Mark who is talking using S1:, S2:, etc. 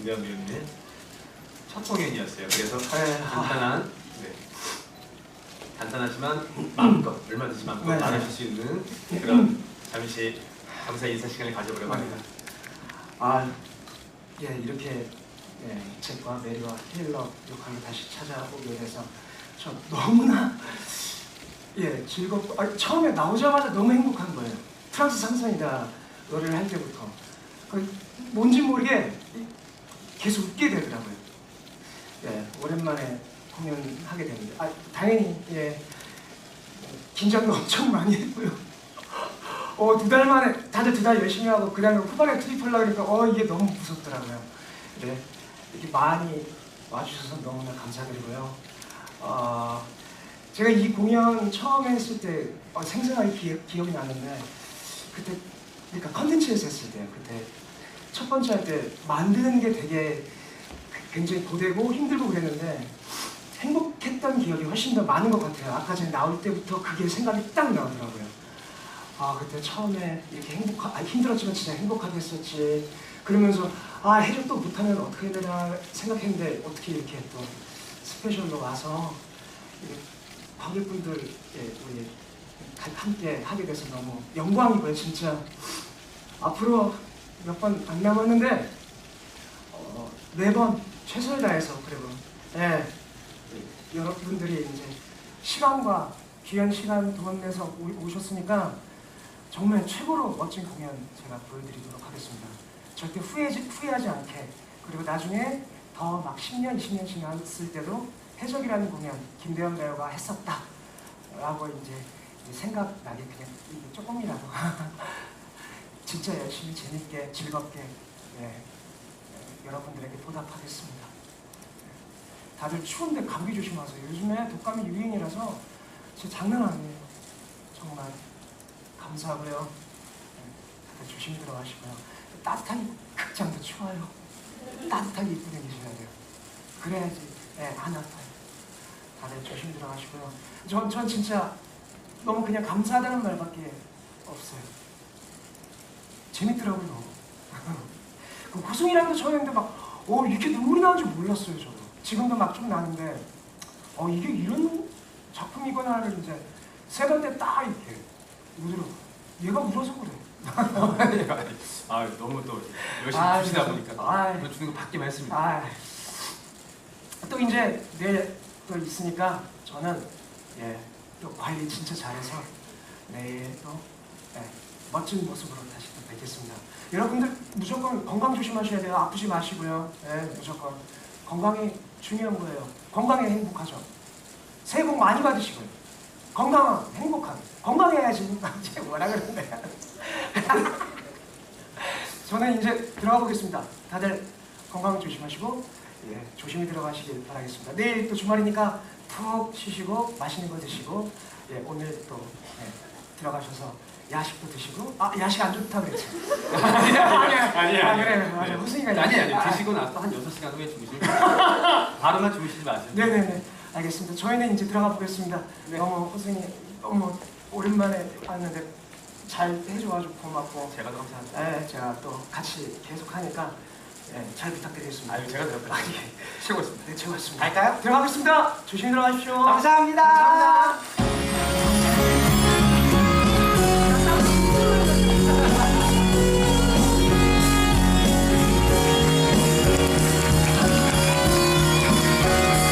S1: 김대현 배우님의 첫 공연이었어요. 그래서
S2: 네.
S1: 간단한, 네. 간단하지만 마음껏 얼마든지 마음껏
S2: 네.
S1: 말하실 수 있는 그런 잠시 감사 인사 시간을 가져보려고 합니다.
S2: 아, 예, 이렇게 예, 잭과 메리와 힐러 역할로 다시 찾아오게 돼서 저 너무나 예 즐겁고 아, 처음에 나오자마자 너무 행복한 거예요. 프랑스 상선이다 노래를 할 때부터 그 뭔지 모르게 이- 계속 웃게 되더라고요. 예, 오랜만에 공연하게 됩니다. 아, 당연히 예 긴장도 엄청 많이 했고요. 어, 두 달 만에 다들 두 달 열심히 하고 그 다음에 후반에 투입하려고 그러니까 어, 이게 너무 무섭더라고요. 네, 이렇게 많이 와주셔서 너무나 감사드리고요. 어, 제가 이 공연 처음 했을 때 어, 생생하게 기, 기억이 나는데 그때 그러니까 컨텐츠에서 했을 때요. 그때 첫 번째 할 때 만드는 게 되게 그- 굉장히 고되고 힘들고 그랬는데 행복했던 기억이 훨씬 더 많은 것 같아요. 아까 전에 나올 때부터 그게 생각이 딱 나오더라고요. 아 그때 처음에 이렇게 행복하 아, 힘들었지만 진짜 행복하게 했었지 그러면 서 아 해적 또 못하면 어떻게 되나 생각했는데 어떻게 이렇게 또 스페셜로 와서 관객분들 예, 우리 가- 함께 하게 돼서 너무 영광이고요 진짜 앞으로 몇 번 안 남았는데 어, 매번 최선을 다해서 그리고 예, 여러분들이 이제 시간과 귀한 시간 돈 내서 오- 오셨으니까 정말 최고로 멋진 공연 제가 보여드리도록 하겠습니다. 절대 후회하지, 후회하지 않게 그리고 나중에 더 막 10년, 20년 지났을 때도 해적이라는 공연 김대현 배우가 했었다 라고 이제 생각나게 그냥 조금이라도 진짜 열심히 재밌게 즐겁게 네, 네, 여러분들에게 보답하겠습니다. 네. 다들 추운데 감기 조심하세요. 요즘에 독감이 유행이라서 진짜 장난 아니에요. 정말 감사하고요. 네, 다들 조심히 들어가시고요. 따뜻한 극장도 추워요. 따뜻하게 이쁘게 계셔야 돼요. 그래야지 예, 안 아파요. 다들 조심히 들어가시고요. 전, 전 진짜 너무 그냥 감사하다는 말밖에. 재밌더라고요. 그 호승이랑도 처음 했는데 막, 어, 이렇게 눈물이 나는 줄 몰랐어요, 저도. 지금도 막 좀 나는데, 어, 이게 이런 작품이구나를 이제 세번때딱 이렇게 울어. 얘가 울어서 그래.
S1: 아 너무 또 열심히
S2: 아,
S1: 주시다 보니까
S2: 아이.
S1: 이거 주는 거 받기만 했습니다.
S2: 아, 또 이제 내일 또 있으니까 저는 예, 또 관리 진짜 잘해서 내일 또 예, 멋진 모습으로 뵙겠습니다. 여러분들 무조건 건강 조심하셔야 돼요. 아프지 마시고요. 예, 무조건 건강이 중요한 거예요. 건강해 행복하죠. 새해 복 많이 받으시고요. 건강한 행복한 건강해야지. 이제 뭐라 그러는데. 저는 이제 들어가 보겠습니다. 다들 건강 조심하시고 예, 조심히 들어가시길 바라겠습니다. 내일 또 주말이니까 푹 쉬시고 맛있는 거 드시고 예, 오늘 또 예, 들어가셔서 야식도 드시고 아 야식 안 좋다 그랬지. 아니 아니
S1: 아니,
S2: 아,
S1: 아니.
S2: 그래 맞아 무슨이가
S1: 아니 아니 드시고 나서 한 6시간 후에 주무시면 바로만 주무시지 마세요.
S2: 네네네 알겠습니다. 저희는 이제 들어가 보겠습니다.
S1: 네.
S2: 너무 호승이 너무 오랜만에 왔는데 잘 해줘가지고 고맙고
S1: 제가 더 감사합니다.
S2: 네, 제가 또 같이 계속 하니까 예, 잘 부탁드리겠습니다.
S1: 아유 제가 더
S2: 아니,
S1: 감사합니다. 최고였습니다.
S2: 네, 최고였습니다.
S1: 갈까요?
S2: 들어가겠습니다. 조심히 들어가십시오.
S1: 감사합니다.
S2: 감사합니다.